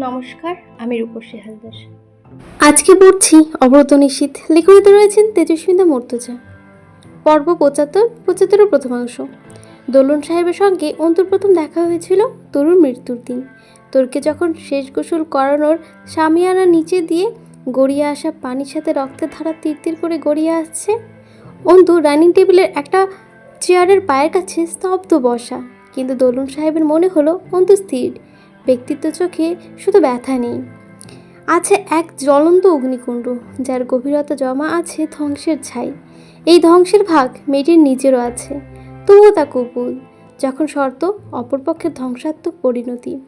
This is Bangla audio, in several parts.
নমস্কার, আমি রূপসী হালদার। আজকে পড়ছি অব্রত নিশ্চিত লিখনিতে রয়েছেন তেজস্বিন্দা মর্তুজা। পর্ব পঁচাত্তর, পঁচাত্তরের প্রথমাংশ দোলন সাহেবের সঙ্গে অন্তর প্রথম দেখা হয়েছিল তরুর মৃত্যুর দিন। তোরকে যখন শেষ গোসল করানোর সামিয়ানা নিচে দিয়ে গড়িয়ে আসা পানির সাথে রক্তের ধারা তীর করে গড়িয়ে আসছে, অন্তু ডাইনিং টেবিলের একটা চেয়ারের পায়ের কাছে স্তব্ধ বসা। কিন্তু দোলন সাহেবের মনে হলো, অন্তু স্থির। ব্যক্তিত্ব চোখে শুধু ব্যথা নেই। আছে এক জ্বলন্ত অগ্নিকুণ্ড, যার গভীরতা জমা আছে ধ্বংসের ছাই। এই ধ্বংসের ভাগ মেয়েটির নিজেরও আছে। তবুও তা কবুল, যখন শর্ত অপরপক্ষের ধ্বংসাত্মক পরিণতি।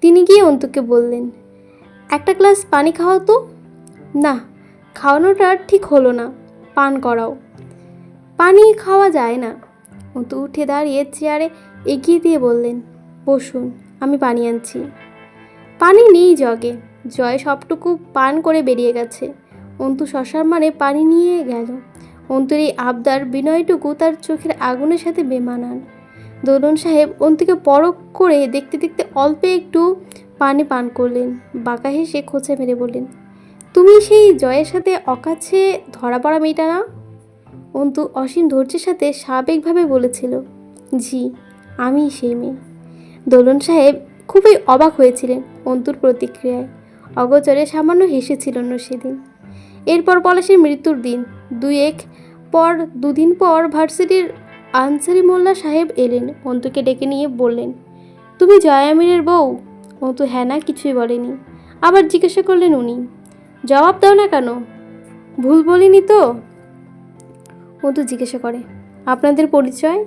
তিনি গিয়ে অন্তুকে বললেন, একটা গ্লাস পানি খাওয়াও তো? না, খাওয়ানোটা ঠিক হলো না, পান করাও। পানি খাওয়া যায় না? অন্তু উঠে দাঁড়িয়ে চেয়ারে এগিয়ে দিয়ে বললেন, বসুন। আমি পানি আনছি। পানি নেই জগে। জয় সবটুকু পান করে বেরিয়ে গেছে। অন্তু শশার মানে পানি নিয়ে গেল। অন্তুর এই আবদার বিনয়টুকু তার চোখের আগুনের সাথে বেমানান। দোলন সাহেব অন্তুকে পরক করে দেখতে দেখতে অল্পে একটু পানি পান করলেন। বাঁকা হেসে খোঁচা মেরে বললেন, তুমি সেই জয়ের সাথে অকাছে ধরা পড়া মেয়েটা না? অন্তু অসীম ধৈর্যের সাথে স্বাভাবিকভাবে বলেছিল জি আমি সেই মেয়ে। দোলন সাহেব খুবই অবাক হয়েছিলেন অন্তুর প্রতিক্রিয়ায়। অগোচরে সামান্য হেসেছিল হেসেছিলেন সেদিন। এরপর পলাশের মৃত্যুর দিন। দুই এক পর, দুদিন পর ভার্সিটির আনসারি মোল্লা সাহেব এলেন। অন্তুকে ডেকে নিয়ে বললেন, তুমি জয়ামিরের বউ? অন্তু হ্যাঁ না, কিছুই বলেনি। আবার জিজ্ঞাসা করলেন উনি, জবাব দাও না কেন? ভুল বলিনি তো? অন্তু জিজ্ঞাসা করে, আপনাদের পরিচয়?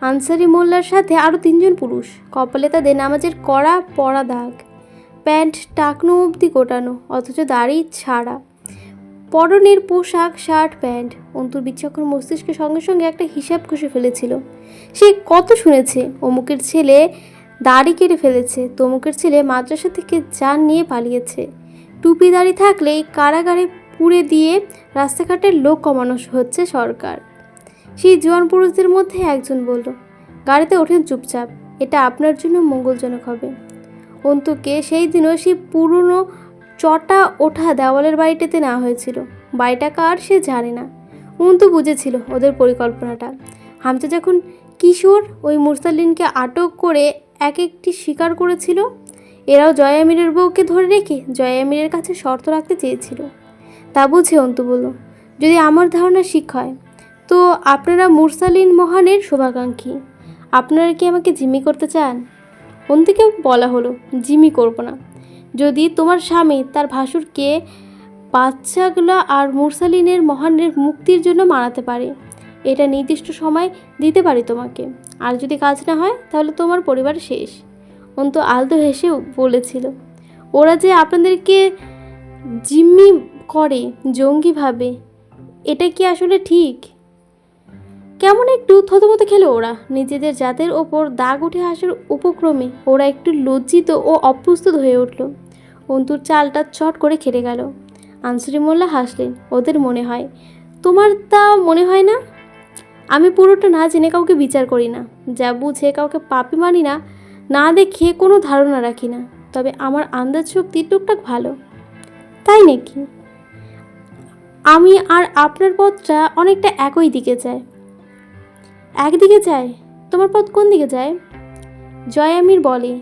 আনসারি মোল্লার সাথে আরও তিনজন পুরুষ। কপালে তাদের নামাজের কড়া পরা দাগ। প্যান্ট টাকনো অবধি গোটানো, অথচ দাড়ি ছাড়া। পরনের পোশাক, শার্ট, প্যান্ট। অন্তুর বিচক্ষণ মস্তিষ্কের সঙ্গে সঙ্গে একটা হিসাব কষে ফেলেছিল। সে কত শুনেছে, অমুকের ছেলে দাড়ি কেটে ফেলেছে, তমুকের ছেলে মাদ্রাসা থেকে যান নিয়ে পালিয়েছে। টুপি দাড়ি থাকলেই কারাগারে পুড়ে দিয়ে রাস্তাঘাটের লোক কমানো হচ্ছে সরকার। সেই জোয়ান পুরুষদের মধ্যে একজন বলল, গাড়িতে ওঠেন চুপচাপ, এটা আপনার জন্য মঙ্গলজনক হবে। অন্তুকে সেই দিনও সেই পুরনো চটা ওঠা দেওয়ালের বাড়িটাতে নেওয়া হয়েছিল। বাড়িটা কার সে জানে না। অন্তু বুঝেছিল ওদের পরিকল্পনাটা। হামজা যখন কিশোর ওই মুরসালিনকে আটক করে এক একটি স্বীকার করেছিল, এরাও জয়ামিরের বউকে ধরে রেখে জয়ামিরের কাছে শর্ত রাখতে চেয়েছিল। তা বুঝে অন্তু বলল, যদি আমার ধারণা শিখ হয় তো আপনারা মুরসালিন মহানের শুভাকাঙ্ক্ষী। আপনারা কি আমাকে জিম্মি করতে চান? অন্তিকে বলা হলো, জিম্মি করব না। যদি তোমার স্বামী তার ভাসুরকে বাচ্চাগুলো আর মুরসালিনের মহানের মুক্তির জন্য মারাতে পারে, এটা নির্দিষ্ট সময় দিতে পারি তোমাকে। আর যদি কাজ না হয়, তাহলে তোমার পরিবার শেষ। অন্ত আলতো হেসে বলেছিল, ওরা যে আপনাদেরকে জিম্মি করে জঙ্গিভাবে, এটা কি আসলে ঠিক? কেমন একটু থতমতে খেলো ওরা। নিজেদের জাতের ওপর দাগ উঠে আসার উপক্রমে ওরা একটু লজ্জিত ও অপ্রস্তুত হয়ে উঠল। অন্তুর চালটা চট করে খেটে গেল। আনসুরি মোল্লা হাসলেন, ওদের মনে হয়। তোমার তা মনে হয় না? আমি পুরোটা না জেনে কাউকে বিচার করি না। যা বুঝে কাউকে পাপি মানি না না দেখে কোনো ধারণা রাখি না। তবে আমার আন্দাজ শক্তি টুকটাক ভালো। তাই নাকি? আমি আর আপনার পথটা অনেকটা একই দিকে যায় একদিকে যায়, তোমার পথ কোন দিকে যায়? জয়ামির বলে,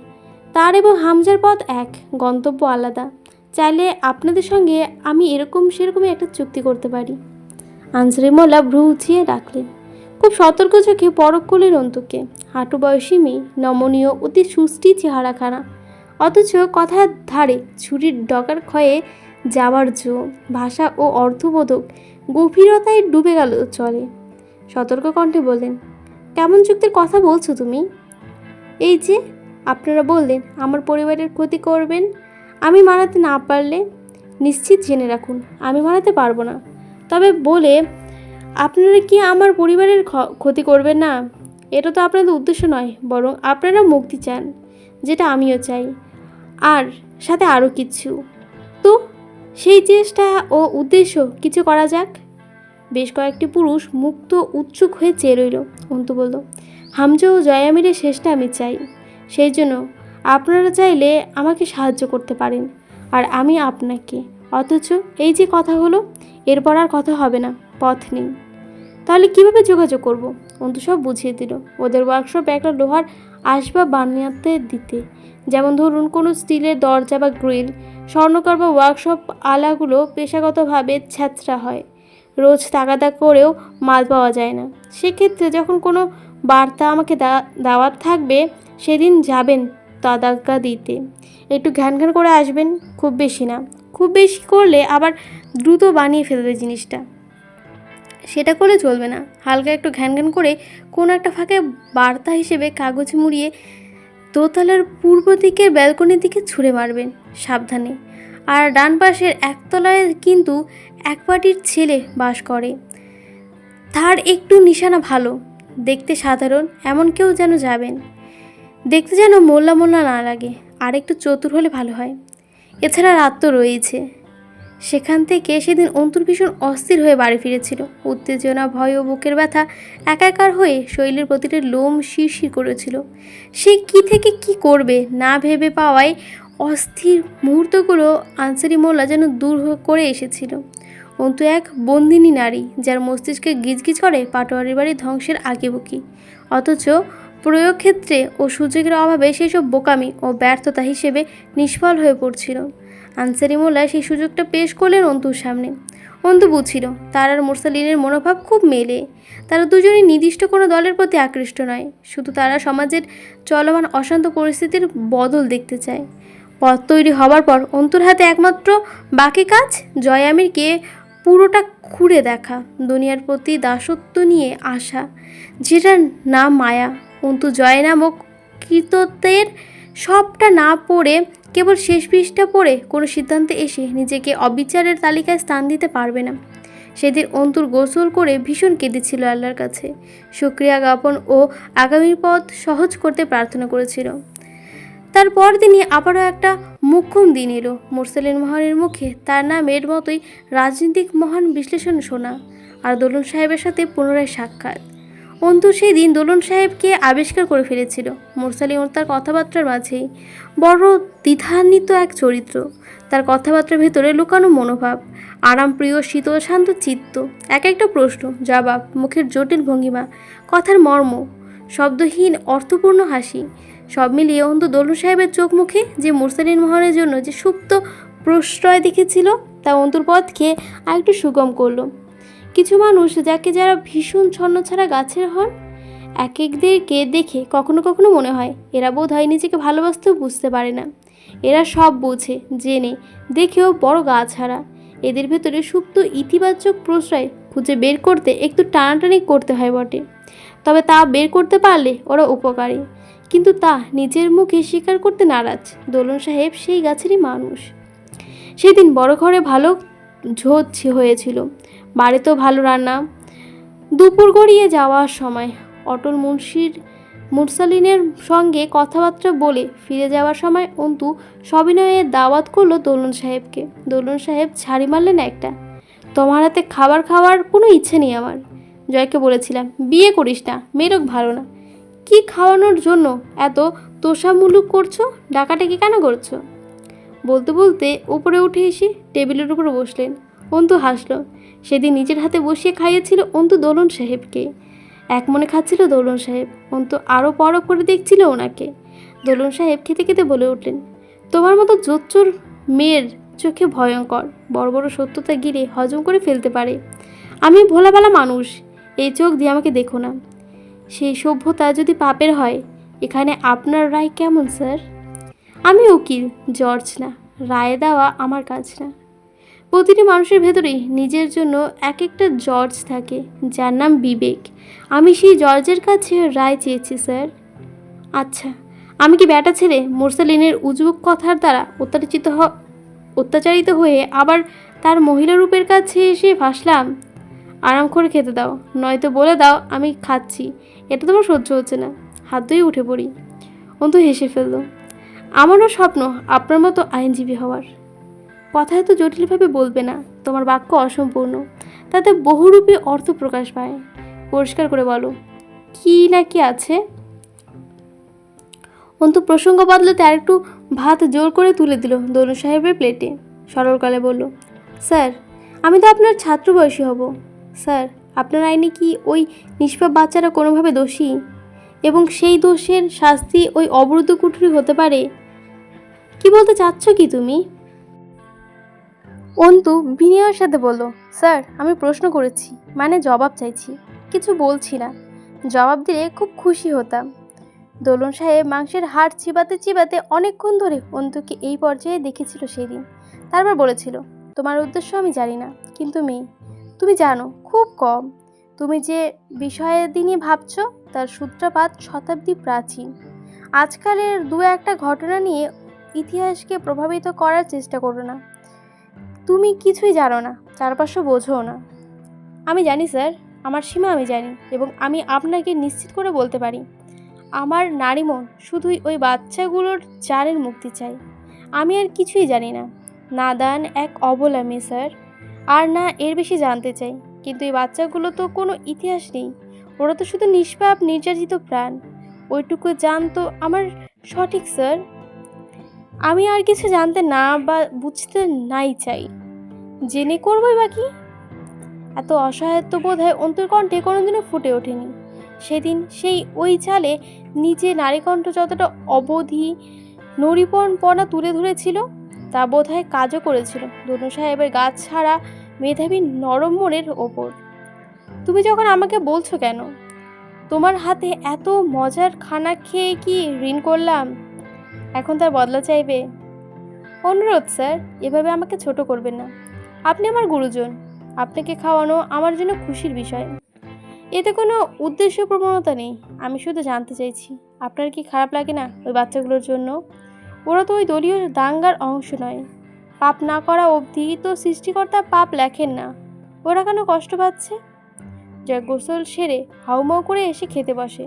তার এবং হামজার পথ এক, গন্তব্য আলাদা। চাইলে আপনাদের সঙ্গে আমি এরকম সেরকমই একটা চুক্তি করতে পারি। আনসারি মোল্লা ভ্রু উঁচিয়ে ডাকলেন, খুব সতর্ক চোখে পরক করলেন অন্তুকে। হাঁটু বয়সী মেয়ে, নমনীয়, অতি সুষ্টি চেহারাখানা অথচ কথার ধারে ছুরির ডকার ক্ষয়ে যাওয়ার জো, ভাষা ও অর্থবোধক গভীরতায় ডুবে গেল চলে সতর্ক কণ্ঠে বললেন, কেমন চুক্তির কথা বলছো তুমি? এই যে, আপনারা বললেন আমার পরিবারের ক্ষতি করবেন, আমি মানাতে না পারলে নিশ্চিত জেনে রাখুন, আমি মানাতে পারব না। তবে বলে, আপনারা কি আমার পরিবারের ক্ষতি করবেন না? এটা তো আপনাদের উদ্দেশ্য নয়, বরং আপনারা মুক্তি চান, যেটা আমিও চাই, আর সাথে আরও কিছু। তো সেই চেষ্টা ও উদ্দেশ্য কিছু করা যাক? বেশ কয়েকটি পুরুষ মুক্ত, উৎসুক হয়ে চেয়ে রইল। অন্তু বলল, হামজা ও জয়ামিরের শেষটা আমি চাই। সেই জন্য আপনারা চাইলে আমাকে সাহায্য করতে পারেন, আর আমি আপনাকে। অথচ এই যে কথা হলো, এরপর আর কথা হবে না, পথ নেই। তাহলে কীভাবে যোগাযোগ করব? অন্তু সব বুঝিয়ে দিল। ওদের ওয়ার্কশপে একটা লোহার আসবাব বানাতে দিতে। যেমন ধরুন, কোনো স্টিলের দরজা বা গ্রিল স্বর্ণকার বা ওয়ার্কশপ আলাগুলো পেশাগতভাবে ছ্যাঁচড়া হয়। রোজ তাগাদা করেও মাল পাওয়া যায় না। সেক্ষেত্রে যখন কোনো বার্তা আমাকে দাওয়াত থাকবে, সেদিন যাবেন তাদাকা দিতে। একটু ঘ্যান ঘ্যান করে আসবেন, খুব বেশি না। খুব বেশি করলে আবার দ্রুত বানিয়ে ফেলবে জিনিসটা। সেটা করলে চলবে না। হালকা একটু ঘ্যান ঘ্যান করে কোনো একটা ফাঁকে বার্তা হিসেবে কাগজ মুড়িয়ে দোতলার পূর্ব দিকের ব্যালকনির দিকে ছুঁড়ে মারবেন, সাবধানে। আর ডান পাশের একতলায় কিন্তু এক পাটির ছেলে বাস করে। তার একটু নিশানা ভালো, দেখতে সাধারণ, এমন কেউ যেন যাবেন। দেখতে যেন মোল্লা মোল্লা না লাগে, আর একটু চতুর হলে ভালো হয়। এছাড়া রাত তো রয়েছে সেখান থেকে সেদিন অন্তর ভীষণ অস্থির হয়ে বাড়ি ফিরেছিল। উত্তেজনা, ভয় ও বুকের ব্যথা একাকার হয়ে শৈলের প্রতিটা লোম শিরশির করেছিল। সে কি থেকে কি করবে না ভেবে পাওয়ায় অস্থির মুহূর্তগুলো আনসারি মোল্লা যেন দূর করে এসেছিল। অন্তু এক বন্দিনী নারী, যার মস্তিষ্কে গিজগিজ করে পাটোয়ারির বাড়ি ধ্বংসের আগে বুকি অথচ প্রয়োগ ক্ষেত্রে ও সুযোগের অভাবে সেসব বোকামি ও ব্যর্থতা হিসেবে নিষ্ফল হয়ে পড়ছিল। আনসারি মোল্লা সেই সুযোগটা পেশ করলেন অন্তুর সামনে। অন্তু বুঝছিল, তার আর মোরসালিনের মনোভাব খুব মেলে। তারা দুজনেই নির্দিষ্ট কোনো দলের প্রতি আকৃষ্ট নয়, শুধু তারা সমাজের চলমান অশান্ত পরিস্থিতির বদল দেখতে চায়। পথ তৈরি হবার পর অন্তুর হাতে একমাত্র বাকি কাজ জয় আমিরকে পুরোটা খুঁড়ে দেখা, দুনিয়ার প্রতি দাসত্ব নিয়ে আসা যেটার নাম মায়া। অন্তু জয় নামক কৃতত্বের সবটা না পড়ে, কেবল শেষ পৃষ্ঠা পড়ে কোনো সিদ্ধান্তে এসে নিজেকে অবিচারের তালিকায় স্থান দিতে পারবে না। সেদিন অন্তুর গোসল করে ভীষণ কেঁদেছিল আল্লাহর কাছে। সুক্রিয়া জ্ঞাপন ও আগামী পথ সহজ করতে প্রার্থনা করেছিল। তারপর দিনই আবারও একটা মুখ্যম দিন এলো। মোরসেলিন মহানের মুখে তার নামের মতোই রাজনৈতিক মহান বিশ্লেষণ শোনা আর দোলন সাহেবের সাথে পুনরায় সাক্ষাৎ। অন্তু সেই দিন দোলন সাহেবকে আবিষ্কার করে ফেলেছিল। মোরসালি ওর তার কথাবার্তার মাঝেই বড় দ্বিধান্বিত এক চরিত্র। তার কথাবার্তার ভেতরে লুকানো মনোভাব, আরামপ্রিয়, শীতল, শান্ত চিত্ত, এক একটা প্রশ্ন, জবাব, মুখের জটিল ভঙ্গিমা, কথার মর্ম, শব্দহীন, অর্থপূর্ণ হাসি সব মিলিয়ে অন্ত দোলন সাহেবের চোখ মুখে যে মুরসালিন মোহনের জন্য যে সুপ্ত প্রশ্রয় দেখেছিল, তা অন্তর পথকে আরেকটু সুগম করল। কিছু মানুষ যাকে যারা ভীষণ ছন্নছাড়া গাছের হন এক একদেরকে দেখে কখনো কখনো মনে হয় এরা বোধ হয় নিজেকে ভালোবাসতেও বুঝতে পারে না। এরা সব বোঝে, জেনে, দেখেও বড় গা ছাড়া। এদের ভেতরে সুপ্ত ইতিবাচক প্রশ্রয় খুঁজে বের করতে একটু টানাটানি করতে হয় বটে। তবে তা বের করতে পারলে ওরা উপকারী। কিন্তু তা নিজের মুখে স্বীকার করতে নারাজ। দোলন সাহেব সেই গাছেরই মানুষ। সেদিন বড় ঘরে ভালো ঝোঁজ হয়েছিল। বাড়িতেও ভালো রান্না। দুপুর গড়িয়ে যাওয়ার সময় অটল মুন্সির মুরসালিনের সঙ্গে কথাবার্তা বলে ফিরে যাওয়ার সময় অন্তু সবিনয়ে দাওয়াত করল দোলন সাহেবকে। দোলন সাহেব ছাড়ি মারলেন একটা। তোমার হাতে খাবার খাওয়ার কোনো ইচ্ছে নেই আমার। জয়কে বলেছিলাম, বিয়ে করিস না মেরক ভালো না। কি খাওয়ানোর জন্য এত তোষামুলুক করছ? ডাকাটাকি কেন করছ? বলতে বলতে উপরে উঠে এসে টেবিলের উপর বসলেন। অন্তু হাসলো। সেদিন নিজের হাতে বসিয়ে খাইয়েছিল অন্তু দোলন সাহেবকে। এক মনে খাচ্ছিল দোলন সাহেব। অন্তু আরও পরখ করে দেখছিল ওনাকে। দোলন সাহেব খেতে খেতে বলে উঠলেন, তোমার মতো জোচ্চোর মেয়ের চোখে ভয়ঙ্কর। বড় বড় সত্যতা গিরে হজম করে ফেলতে পারে। আমি ভোলাবেলা মানুষ। এই চোখ দিয়ে আমাকে দেখো না। সেই সভ্যতা যদি পাপের হয়, এখানে আপনার রায় কেমন, স্যার? আমি উকিল, জর্জ না, রায় দেওয়া আমার কাজ না। প্রতিটি মানুষের ভেতরেই নিজের জন্য এক একটা জর্জ থাকে, যার নাম বিবেক। আমি সেই জর্জের কাছে রায় চেয়েছি, স্যার। আচ্ছা আমি কি ব্যাটা ছেলে মোরসালিনের উজবুক কথার দ্বারা অত্যাচারিত অত্যাচারিত হয়ে আবার তার মহিলা রূপের কাছে এসে ভাসলাম আরাম করে খেতে দাও, নয়তো বলে দাও আমি খাচ্ছি। এটা তোমার সহ্য হচ্ছে না। হাত ধুয়ে উঠে পড়ি। অন্তু হেসে ফেলল, আমারও স্বপ্ন আপনার মতো আইনজীবী হওয়ার। কথা এত জটিলভাবে বলবে না, তোমার বাক্য অসম্পূর্ণ। তাতে বহুরূপী অর্থ প্রকাশ পায়। পরিষ্কার করে বলো, কি না কি আছে? অন্তু প্রসঙ্গ বদলাতে আরেকটু ভাত জোর করে তুলে দিল দোলন সাহেবের প্লেটে। সরল কালে বলল, স্যার, আমি তো আপনার ছাত্র বয়সী হব। স্যার আপনার আইনে কি ওই নিষ্পাপ বাচ্চারা কোনোভাবে দোষী? এবং সেই দোষের শাস্তি ওই অবরুদ্ধ কুঠুরি হতে পারে? কি বলতে চাচ্ছ কি তুমি? অন্তু, বিনয়ের সাথে বলল স্যার, আমি প্রশ্ন করেছি মানে জবাব চাইছি। কিছু বলছি না। জবাব দিলে খুব খুশি হতাম। দোলন সাহেব মাংসের হাড় চিবাতে চিবাতে অনেকক্ষণ ধরে অন্তুকে এই পর্যায়ে দেখেছিল সেদিন। তারপর বলেছিল, তোমার উদ্দেশ্য আমি জানি না, কিন্তু মেয়ে তুমি জানো, খুব কম। তুমি যে বিষয়ে নিয়ে ভাবছ, তার সূত্রপাত শতাব্দী প্রাচীন। আজকালের দু একটা ঘটনা নিয়ে ইতিহাসকে প্রভাবিত করার চেষ্টা করো না। তুমি কিছুই জানো না, চারপাশও বোঝো না। আমি জানি, স্যার, আমার সীমা আমি জানি এবং আমি আপনাকে নিশ্চিত করে বলতে পারি, আমার নারী মন শুধুই ওই বাচ্চাগুলোর জানের মুক্তি চাই। আমি আর কিছুই জানি না। নাদান এক অবলা স্যার। আর না, এর বেশি জানতে চাই। কিন্তু এই বাচ্চাগুলো তো কোনো ইতিহাস নেই। ওরা তো শুধু নিষ্পাপ, নির্যাতিত প্রাণ। ওইটুকু জানতো আমার সঠিক, স্যার? আমি আর কিছু জানতে না বা বুঝতে নাই চাই। জেনে করবোই বা কি? এত অসহায়ত্ব বোধ হয় অন্তর্কণ্ঠে কোনোদিনও ফুটে ওঠেনি। সেদিন সেই ওই চালে নিচে নারীকণ্ঠ যতটা অবধি নরিপণপনা তুলে ধরেছিল, তা বোধ হয় কাজও করেছিল। দনু সাহেবের গাছ ছাড়া মেধাবী নরম মনের ওপর। তুমি যখন আমাকে বলছো কেন? তোমার হাতে এত মজার খানা খেয়ে কি ঋণ করলাম? এখন তার বদলা চাইবে? অনুরোধ, স্যার, এভাবে আমাকে ছোট করবেন না। আপনি আমার গুরুজন। আপনাকে খাওয়ানো আমার জন্য খুশির বিষয়। এতে কোনো উদ্দেশ্য প্রবণতা নেই। আমি শুধু জানতে চাইছি, আপনার কি খারাপ লাগে না ওই বাচ্চাগুলোর জন্য? ওরা তো ওই দলীয় দাঙ্গার অংশ নয়। পাপ না করা অবধি তো সৃষ্টিকর্তা পাপ লেখেন না। ওরা কেন কষ্ট পাচ্ছে? যা গোসল সেরে হাউমাউ করে এসে খেতে বসে।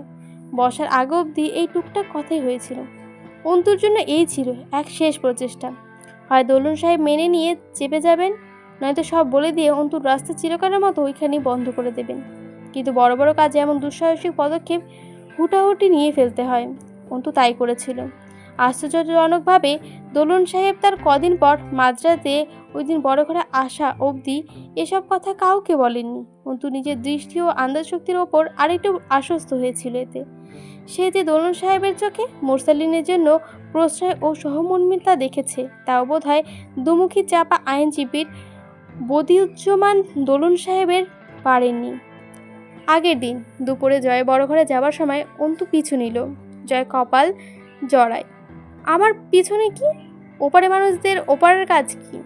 বসার আগে অবধি এই টুকটাক কথাই হয়েছিল। অন্তুর জন্য এই ছিল এক শেষ প্রচেষ্টা। হয় দোলন সাহেব মেনে নিয়ে চেপে যাবেন, নয়তো সব বলে দিয়ে অন্তুর রাস্তা চিরকালের মতো ওইখানেই বন্ধ করে দেবেন। কিন্তু বড় বড় কাজে এমন দুঃসাহসিক পদক্ষেপ হুটাহুটি নিয়ে ফেলতে হয়। অন্তু তাই করেছিল। আশ্চর্যজনকভাবে দোলন সাহেব তার কদিন পর মাঝরাতে ওই দিন বড় ঘরে আসা অবধি এসব কথা কাউকে বলেননি। অন্তু নিজের দৃষ্টি ও আন্দাজ শক্তির ওপর আরেকটু আশ্বস্ত হয়েছিল এতে। সে যে দোলন সাহেবের চোখে মোরসালিনের জন্য প্রশ্রয় ও সহমর্মিতা দেখেছে, তাও বোধ হয় দুমুখী চাপা আইনজীবীর বদিউজ্জমান দোলন সাহেবের পারেননি। আগের দিন দুপুরে জয় বড় ঘরে যাবার সময় অন্তু পিছু নিল। জয় কপাল জড়ায়। আমার পিছনে কি? ওপারে মানুষদের ওপারের কাজ কি?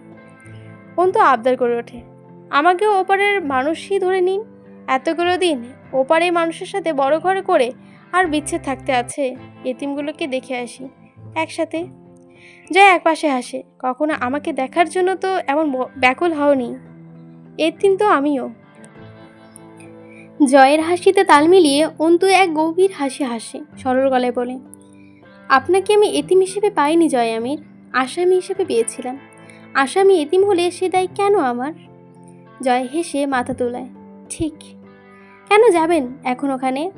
অন্তু আবদার করে ওঠে। আমাকেও ওপারের মানুষই ধরে নিন। এতগুলো দিন ওপারে মানুষের সাথে বড় ঘরে করে আর বিচ্ছেদ থাকতে আছে, এতিমগুলোকে দেখে আসি। একসাথে। জয় একপাশে হাসে, কখনো আমাকে দেখার জন্য তো এমন ব্যাকুল হওনি। এতিম তো আমিও। জয়ের হাসিতে তাল মিলিয়ে অন্তু এক গভীর হাসি হাসে, সরল গলায় বলে আপনাকে আমি এতিম হিসেবে পাইনি, জয় আমির। আসামি হিসেবে পেয়েছিলাম। আসামি এতিম হলে সে দায় কেন আমার? জয় হেসে মাথা তোলায়। ঠিক। কেন যাবেন এখন ওখানে?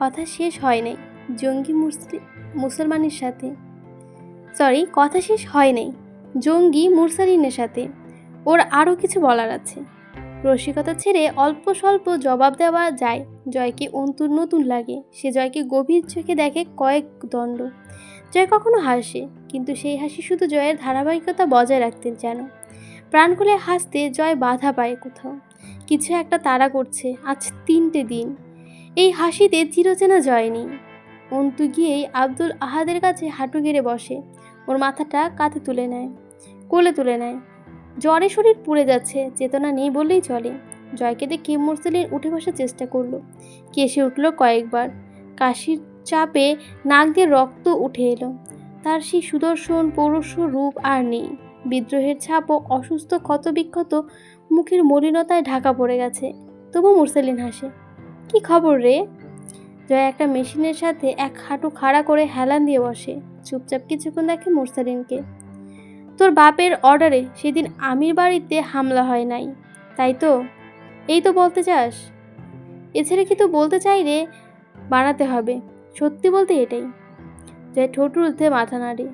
কথা শেষ হয় নাই জঙ্গি মুসলি মুসলমানের সাথে। সরি কথা শেষ হয় নাই জঙ্গি মুরসালিনের সাথে। ওর আরও কিছু বলার আছে। রসিকতা ছেড়ে অল্প স্বল্প জবাব দেওয়া যায়। জয়কে অন্তুর নতুন লাগে। সে জয়কে গভীর চোখে দেখে কয়েক দণ্ড। জয় কখনো হাসে, কিন্তু সেই হাসি শুধু জয়ের ধারাবাহিকতা বজায় রাখতে যেন। প্রাণ খুলে হাসতে জয় বাধা পায় কোথাও। কিছু একটা তাড়া করছে, আজ তিনটে দিন। এই হাসিতে চিরচেনা জয় নেই। অন্তু গিয়েই আব্দুল আহাদের কাছে হাঁটু গেড়ে বসে। ওর মাথাটা কাঁধে তুলে নেয়, কোলে তুলে নেয়। জ্বরে শরীর পুড়ে যাচ্ছে, চেতনা নেই বললেই চলে। জয়কে দেখে মুরসেলিন উঠে বসার চেষ্টা করল। কেসে উঠল কয়েকবার। কাশির চাপে নাক দিয়ে রক্ত উঠে এলো। তার সেই সুদর্শন পৌরুষ রূপ আর নেই। বিদ্রোহের ছাপ ও অসুস্থ, ক্ষতবিক্ষত, মুখের মলিনতায় ঢাকা পড়ে গেছে। তবু মুরসেলিন হাসে, কি খবর রে? জয় একটা মেশিনের সাথে এক হাঁটু খাড়া করে হেলান দিয়ে বসে। চুপচাপ কিছুক্ষণ দেখে মুরসালিনকে। তোর বাপের অর্ডারে সেদিন আমির বাড়িতে হামলা হয় নাই, তাই তো? এই তো বলতে চাস? এছাড়া কি তো বলতে চাই রে বানাতে হবে, সত্যি বলতে এটাই। জয় ঠোঁট উল্টে মাথা নাড়ে।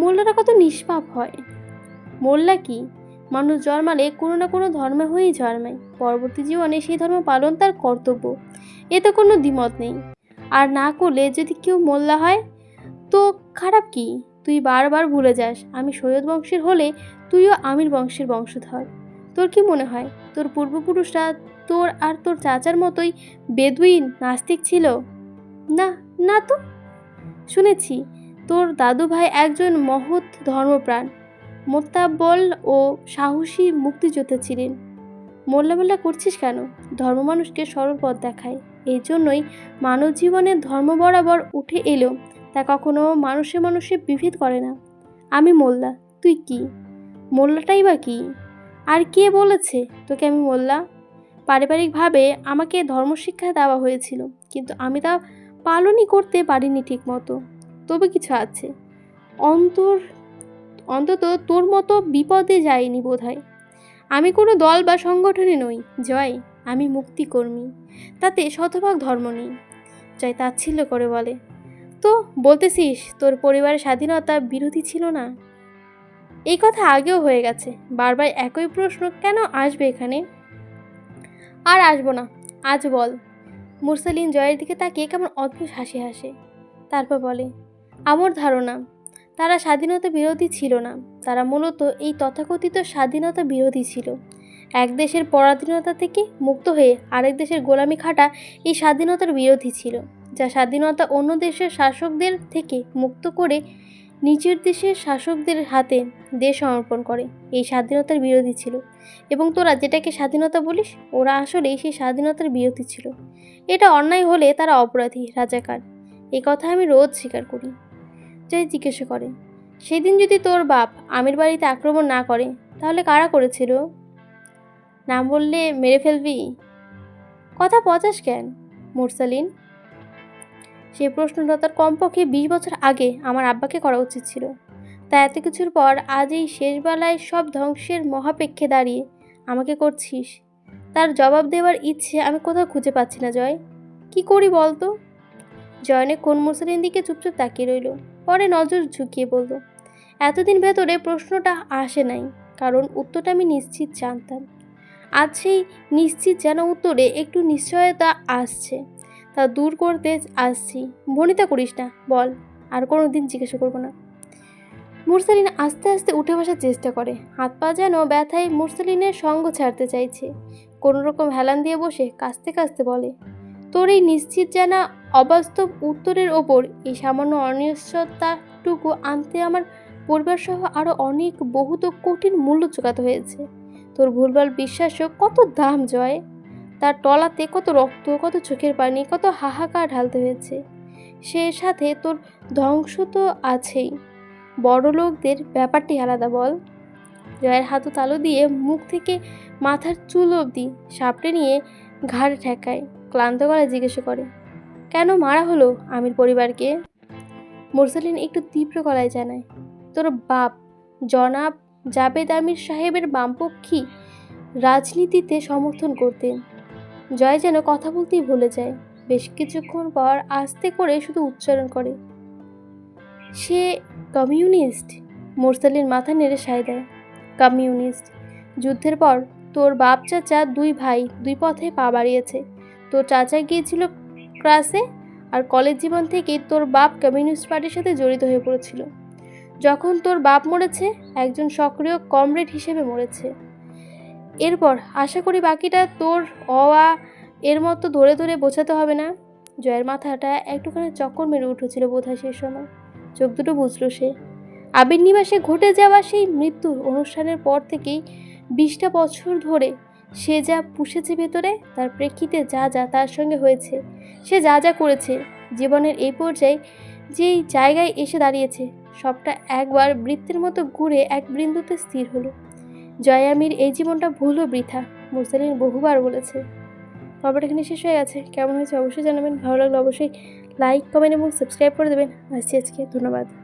মোল্লারা কত নিষ্পাপ হয়। মোল্লা কি? মানুষ জন্মালে কোনো না কোনো ধর্মে হয়েই জন্মায়। পরবর্তী জীবনে সেই ধর্ম পালন তার কর্তব্য। এতে কোনো দ্বিমত নেই। আর না করলে যদি কেউ মোল্লা হয়, তো খারাপ কি? তুই বারবার ভুলে যাস, আমি সৈয়দ বংশের হলে তুইও আমির বংশের বংশধর। তোর কি মনে হয়, তোর পূর্বপুরুষরা তোর আর তোর চাচার মতোই বেদুইন, নাস্তিক ছিল? না না তো। শুনেছি, তোর দাদু ভাই একজন মহৎ ধর্মপ্রাণ, মোত্তাব্বল ও সাহসী মুক্তিযোদ্ধা ছিলেন। মোল্লা করছিস কেন? ধর্ম মানুষকে সরল পথ দেখায়। এই জন্যই মানব জীবনের ধর্ম বরাবর উঠে এলেও তা কখনো মানুষে মানুষে বিভেদ করে না। আমি মোল্লা, তুই কি? মোল্লাটাই বা কি? আর কে বলেছে তোকে আমি মোল্লা? পারিবারিকভাবে আমাকে ধর্মশিক্ষা দেওয়া হয়েছিল, কিন্তু আমি তা পালনই করতে পারিনি ঠিক মতো তবে কিছু আছে। অন্তর, অন্তত তোর মতো বিপদে যায়নি বোধ হয় আমি কোনো দল বা সংগঠনে নই, জয়, আমি মুক্তিকর্মী। তাতে শতভাগ ধর্ম নেই। জয় তাচ্ছিল্য করে বলে। তো, বলতেছিস তোর পরিবারের স্বাধীনতা বিরোধী ছিল না? এই কথা আগেও হয়ে গেছে, বারবার একই প্রশ্ন কেন আসবে এখানে? আর আসব না, আজ বল। মুরসালিন জয়ের দিকে তাকিয়ে কেমন অদ্ভুত হাসি হাসে। তারপর বলে, আমার ধারণা, তারা স্বাধীনতা বিরোধী ছিল না। তারা মূলত এই তথাকথিত স্বাধীনতা বিরোধী ছিল। এক দেশের পরাধীনতা থেকে মুক্ত হয়ে আরেক দেশের গোলামি খাটা এই স্বাধীনতার বিরোধী ছিল, যা স্বাধীনতা অন্য দেশের শাসকদের থেকে মুক্ত করে নিজের দেশের শাসকদের হাতে দেশ সমর্পণ করে, এই স্বাধীনতার বিরোধী ছিল। এবং তোরা যেটাকে স্বাধীনতা বলিস, ওরা আসলেই সেই স্বাধীনতার বিরোধী ছিল। এটা অন্যায় হলে তারা অপরাধী, রাজাকার। এই কথা আমি রোজ স্বীকার করি। জয় জিজ্ঞাসা করে, সেদিন যদি তোর বাপ আমির বাড়িতে আক্রমণ না করে, তাহলে কারা করেছিল? নাম বললে মেরে ফেলবি। কথা পচাস কেন, মুরসালিন? সে প্রশ্নটা তার কমপক্ষে বিশ বছর আগে আমার আব্বাকে করা উচিত ছিল। তা এত কিছুর পর আজ এই শেষবেলায় সব ধ্বংসের মহাপেক্ষে দাঁড়িয়ে আমাকে করছিস। তার জবাব দেওয়ার ইচ্ছে আমি কোথাও খুঁজে পাচ্ছি না, জয়। কি করি বলতো? জয়নে কোন মুরসালিন দিকে চুপচাপ তাকিয়ে রইল, পরে নজর ঝুঁকিয়ে বলল, এতদিন ভেতরে প্রশ্নটা আসে নাই, কারণ উত্তরটা আমি নিশ্চিত জানতাম। আজ সেই নিশ্চিত যেন উত্তরে একটু নিশ্চয়তা আসছে। তা দূর করতে আসছি। ভনিতা করিস না, বল, আর কোনো দিন জিজ্ঞাসা করব না। মুরসালিন আস্তে আস্তে উঠে বসার চেষ্টা করে। হাত পা যেন ব্যথায় মুরসালিনের সঙ্গ ছাড়তে চাইছে। কোনো রকম হেলান দিয়ে বসে কাঁচতে কাঁচতে বলে, তোর এই নিশ্চিত জানা অবাস্তব উত্তরের ওপর এই সামান্য অনিশ্চয়তাটুকু আনতে আমার পরিবার সহ আরও অনেক বহুত কঠিন মূল্য চোকাতে হয়েছে। তোর ভুলভাল বিশ্বাসও কত দাম, জয়। তার টলাতে কত রক্ত, কত চোখের পানি, কত হাহাকার ঢালতে হয়েছে। সে সাথে তোর ধ্বংস তো আছেই। বড় লোকদের ব্যাপারটি আলাদা বল। জয়ের হাতও তালু দিয়ে মুখ থেকে মাথার চুল অবধি সাপটে নিয়ে ঘাড়ে ঠেকায়, ক্লান্ত গলায় জিজ্ঞাসা করে, কেন মারা হলো আমির পরিবারকে? মুরসালিন একটু তীব্র গলায় জানায়, তোর বাপ জনাব জাবেদ আমির সাহেবের বামপক্ষী রাজনীতিতে সমর্থন করতেন। জয় যেন কথা বলতেই ভুলে যায়। বেশ কিছুক্ষণ পর আস্তে করে শুধু উচ্চারণ করে, সে কমিউনিস্ট। মোরসালিন মাথা নেড়ে সায় দেয়, কমিউনিস্ট, যুদ্ধের পর তোর বাপ চাচা দুই ভাই দুই পথে পা বাড়িয়েছে। তোর চাচা গিয়েছিল ক্লাসে আর কলেজ জীবন থেকেই তোর বাপ কমিউনিস্ট পার্টির সাথে জড়িত হয়ে পড়েছিল। যখন তোর বাপ মরেছে, একজন সক্রিয় কমরেড হিসেবে মরেছে। এরপর আশা করি বাকিটা তোর অয়া এর মতো ধরে ধরে বোঝাতে হবে না। জয়ের মাথাটা একটুখানি চক্কর মেরে উঠেছিল বোধহয় সেই সময়। চোখ দুটো বুঝলো সে। আবির নিবাসে ঘটে যাওয়া সেই মৃত্যুর অনুষ্ঠানের পর থেকেই বিশটা বছর ধরে সে যা পুষেছে ভেতরে, তার প্রেক্ষিতে যা যা তার সঙ্গে হয়েছে, সে যা যা করেছে, জীবনের এই পর্যায়ে যেই জায়গায় এসে দাঁড়িয়েছে সবটা একবার বৃত্তির মতো ঘুরে এক বৃন্দুতে স্থির হলো। জয়ামির এই জীবনটা ভুল ও বৃথা, মুরসালিন বহুবার বলেছে। গল্পটা এখানে শেষ হয়ে গেছে। কেমন হয়েছে অবশ্যই জানাবেন। ভালো লাগলে অবশ্যই লাইক কমেন্ট এবং সাবস্ক্রাইব করে দেবেন। আসছি আজকে। ধন্যবাদ।